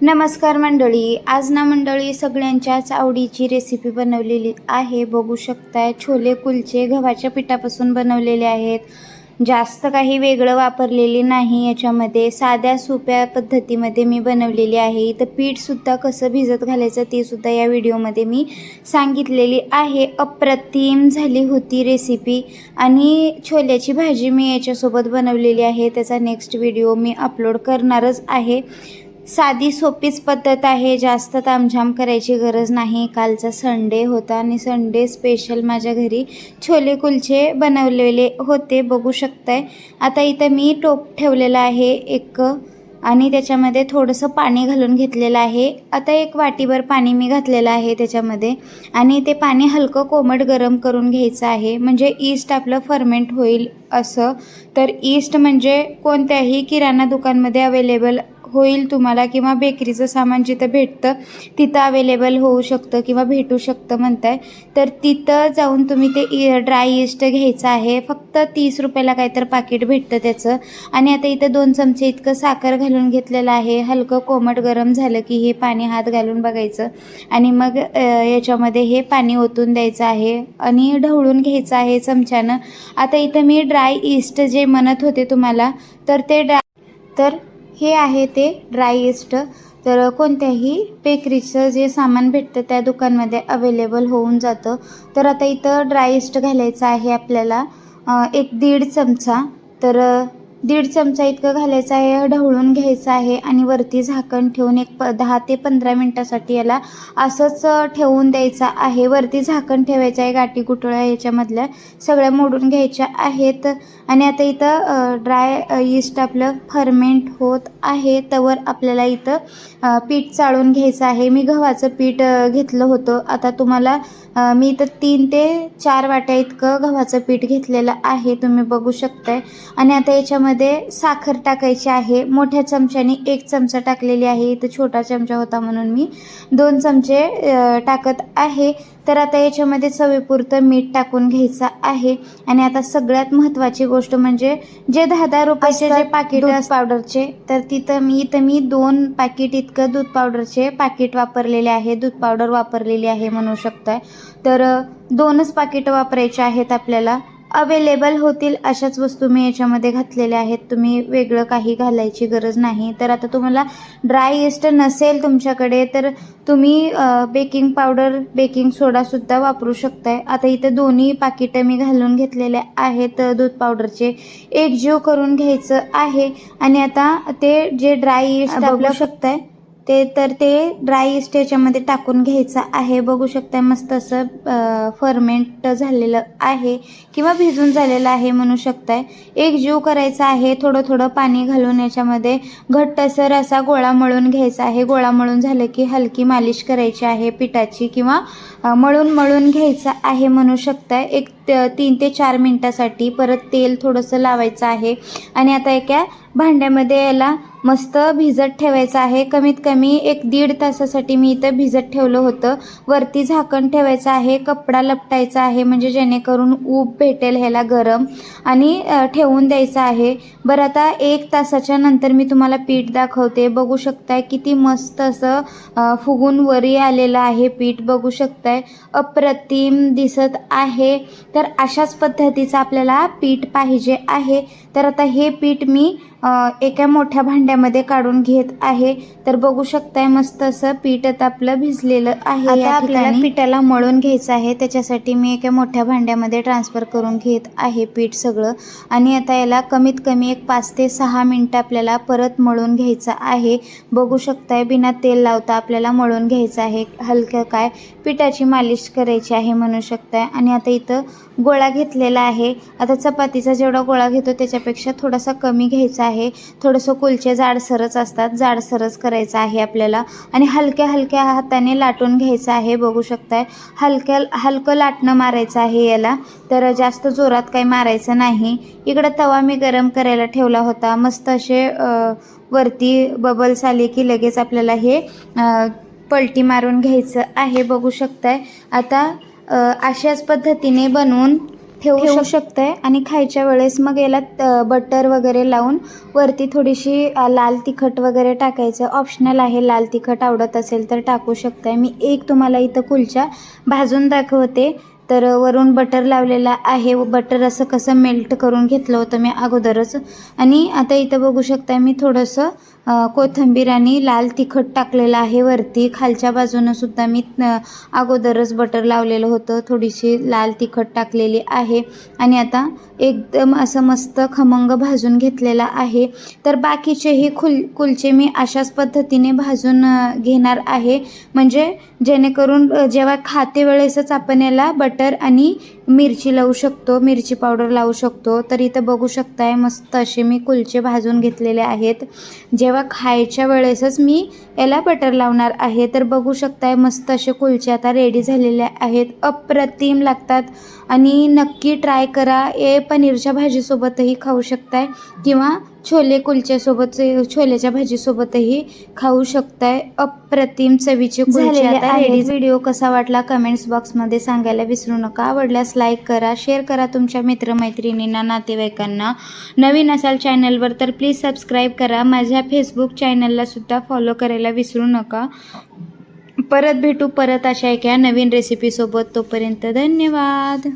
नमस्कार मंडळी आज ना मंडळी सगळ्यांच्याच आवडीची रेसिपी बनवलेली आहे. बघू शकताय छोले कुलचे गव्हाच्या पिठापासून बनवलेले आहेत. जास्त काही वेगळं वापरलेले नाही याच्यामध्ये साध्या सोप्या पद्धतीमध्ये मी बनवलेली आहे. इथं पीठसुद्धा कसं भिजत घालायचं ते सुद्धा या व्हिडिओमध्ये मी सांगितलेली आहे. अप्रतिम झाली होती रेसिपी आणि छोल्याची भाजी मी याच्यासोबत बनवलेली आहे. त्याचा नेक्स्ट व्हिडिओ मी अपलोड करणारच आहे. साधी सोपीच पद्धत आहे. जास्त तामझाम करायची गरज नाही. कालचा संडे होता आणि संडे स्पेशल माझ्या घरी छोले कुलचे बनवलेले होते. बघू शकताय. आता इथं मी टोप ठेवलेला आहे एक आणि त्याच्यामध्ये थोडंसं पाणी घालून घेतलेलं आहे. आता एक वाटीभर पाणी मी घातलेलं आहे त्याच्यामध्ये आणि ते पाणी हलकं कोमट गरम करून घ्यायचं आहे. म्हणजे ईस्ट आपलं फर्मेंट होईल असं. तर ईस्ट म्हणजे कोणत्याही किराणा दुकानमध्ये अवेलेबल होईल तुम्हाला किंवा बेकरीचं सामान जिथं भेटतं तिथं अवेलेबल होऊ शकतं किंवा भेटू शकतं म्हणताय. तर तिथं जाऊन तुम्ही ते इ ड्राय इस्ट घ्यायचं आहे. फक्त तीस रुपयाला काहीतरी पाकिट भेटतं त्याचं. आणि आता इथं दोन चमचे इतकं साखर घालून घेतलेलं आहे. हलकं कोमट गरम झालं की हे पाणी हात घालून बघायचं. आणि मग याच्यामध्ये हे पाणी ओतून द्यायचं आहे. आणि ढवळून घ्यायचं आहे चमच्यानं. आता इथं मी ड्राय इस्ट जे म्हणत होते तुम्हाला तर ते ड्राय तर हे आहे ते ड्राय इस्ट तर कोणत्याही बेकरीचं जे सामान भेटतं त्या दुकानमध्ये अवेलेबल होऊन जातं. तर आता इथं ड्राय इस्ट घालायचं आहे आपल्याला एक दीड चमचा. तर दीड चमचा इतकं घालायचं आहे ढवळून घ्यायचं आहे आणि वरती झाकण ठेवून एक प दहा ते पंधरा मिनटासाठी याला असंच ठेवून द्यायचं आहे. वरती झाकण ठेवायचं आहे गाठी गुटळ्या याच्यामधल्या सगळ्या मोडून घ्यायच्या आहेत. आणि आता इथं ड्राय इस्ट आपलं फर्मेंट होत आहे. तवर आपल्याला इथं पीठ चाळून घ्यायचं आहे. मी गव्हाचं पीठ घेतलं होतं. आता तुम्हाला मी इथं तीन ते चार वाट्या इतकं गव्हाचं पीठ घेतलेलं आहे. तुम्ही बघू शकताय. आणि आता याच्यामध्ये साखर टाकायची आहे. मोठ्या चमच्याने एक चमचा टाकलेली आहे. इथं छोटा चमचा होता म्हणून मी दोन चमचे टाकत आहे. तर आता याच्यामध्ये चवीपुरतं मीठ टाकून घ्यायचं आहे. आणि आता सगळ्यात महत्त्वाची गोष्ट म्हणजे जे दहा दहा रुपयाचे जे पाकिट पावडरचे. तर तिथं मी इथं मी दोन पाकिट इतकं दूध पावडरचे पाकिट वापरलेले आहे. दूध पावडर वापरलेली आहे म्हणू शकताय. तर दोनच पाकिटं वापरायचे आहेत आपल्याला. अवेलेबल होतील अशाच वस्तू मी याच्यामध्ये घातलेल्या आहेत. तुम्ही वेगळं काही घालायची गरज नाही. तर आता तुम्हाला ड्राय इस्ट नसेल तुमच्याकडे तर तुम्ही बेकिंग पावडर बेकिंग सोडासुद्धा वापरू शकताय. आता इथं दोन्ही पाकिटं मी घालून घेतलेले आहेत दूध पावडरचे एक जीव करून घ्यायचं आहे आणि आता ते जे ड्राय इस्ट बघू शकताय ते तर ते ड्राय इस्ट याच्यामध्ये टाकून घ्यायचं आहे. बघू शकता मस्त असं फर्मेंट झालेलं आहे किंवा भिजून झालेलं आहे म्हणू शकताय. एक जीव करायचा आहे थोडं थोडं पाणी घालून याच्यामध्ये घट्टसर असा गोळा मळून घ्यायचा आहे. गोळा मळून झालं की हलकी मालिश करायची आहे पिठाची किंवा मळून मळून घ्यायचं आहे म्हणू शकताय. एक त- तीन ते चार मिनटासाठी परत तेल थोडंसं लावायचं आहे. आणि आता एका भांड्यामध्ये याला मस्त भिजत ठेवायचं आहे. कमीत कमी एक दीड तासासाठी मी इथं भिजत ठेवलं होतं. वरती झाकण ठेवायचं आहे. कपडा लपटायचा आहे. म्हणजे जेणेकरून ऊब भेटेल ह्याला गरम. आणि ठेवून द्यायचं आहे. बरं आता एक तासाच्या नंतर मी तुम्हाला पीठ दाखवते. बघू शकताय किती मस्त असं फुगून वरी आलेलं आहे पीठ. बघू शकताय. अप्रतिम दिसत आहे. तर अशाच पद्धतीचं आपल्याला पीठ पाहिजे आहे. तर आता हे पीठ मी एका मोठ्या भांड्यामध्ये काढून घेत आहे. तर बघू शकताय मस्त असं पीठ आता आपलं भिजलेलं आहे आता आपल्याला पिठाला मळून घ्यायचं आहे. त्याच्यासाठी मी एका मोठ्या भांड्यामध्ये ट्रान्सफर करून घेत आहे पीठ सगळं. आणि आता याला कमीत कमी एक पाच ते सहा मिनटं आपल्याला परत मळून घ्यायचं आहे. बघू शकताय बिना तेल लावता आपल्याला मळून घ्यायचं आहे. हलकं काय? पिठाची मालिश करायची आहे म्हणू शकताय. आणि आता इथं गोळा घेतलेला आहे. आता चपातीचा जेवढा गोळा घेतो त्याच्यापेक्षा थोडासा कमी घ्यायचा आहे. थोडंसं कुलचे जाडसरच असतात. जाडसरच करायचं आहे आपल्याला. आणि हलक्या हलक्या हाताने लाटून घ्यायचं आहे. बघू शकताय. हलक्या हलकं लाटणं मारायचं आहे याला. तर जास्त जोरात काही मारायचं नाही. इकडं तवा मी गरम करायला ठेवला होता. मस्त असे वरती बबल्स आले की लगेच आपल्याला हे पलटी मारून घ्यायचं आहे. बघू शकताय. आता अशाच पद्धतीने बनवून ठेवू शकताय. आणि खायच्या वेळेस मग याला बटर वगैरे लावून वरती थोडीशी लाल तिखट वगैरे टाकायचं. ऑप्शनल आहे लाल तिखट आवडत असेल तर टाकू शकताय. मी एक तुम्हाला इथं कुलचा भाजून दाखवते. तर वरून बटर लावलेला आहे. व बटर असं कसं मेल्ट करून घेतलं होतं मी अगोदरच. आणि आता इथं बघू शकता मी थोडंसं कोथिंबीर आणि लाल तिखट टाकलेलं आहे वरती. खालच्या बाजूनं सुद्धा मी अगोदरच बटर लावलेलं होतं. थोडीशी लाल तिखट टाकलेली आहे. आणि आता एकदम असं मस्त खमंग भाजून घेतलेला आहे. तर बाकीचेही खुल कुलचे मी अशाच पद्धतीने भाजून घेणार आहे. म्हणजे जेणेकरून जेव्हा खाते वेळेसच आपण याला बट बटर आणि मिरची लावू शकतो मिरची पावडर लावू शकतो. तर इथं बघू शकताय मस्त असे मी कुलचे भाजून घेतलेले आहेत. जेव्हा खायच्या वेळेसच मी याला बटर लावणार आहे तर बघू शकताय मस्त असे कुलचे आता रेडी झालेले आहेत. अप्रतिम लागतात. आणि नक्की ट्राय करा. हे पनीरच्या भाजीसोबतही खाऊ शकताय किंवा छोले कुलच्यासोबत छोल्याच्या भाजीसोबतही खाऊ शकताय. अप्रतिम चवीचे कुलचे आता रेडी व्हिडिओ कसा वाटला? कमेंट्स बॉक्समध्ये सांगायला विसरू नका. आवडल्यास लाईक करा शेअर करा तुमच्या मित्रमैत्रिणींना नातेवाईकांना. नवीन असाल चॅनलवर तर प्लीज सबस्क्राईब करा. माझ्या फेसबुक चॅनलला सुद्धा फॉलो करायला विसरू नका. परत भेटू परत अशा एका नवीन रेसिपीसोबत तोपर्यंत धन्यवाद.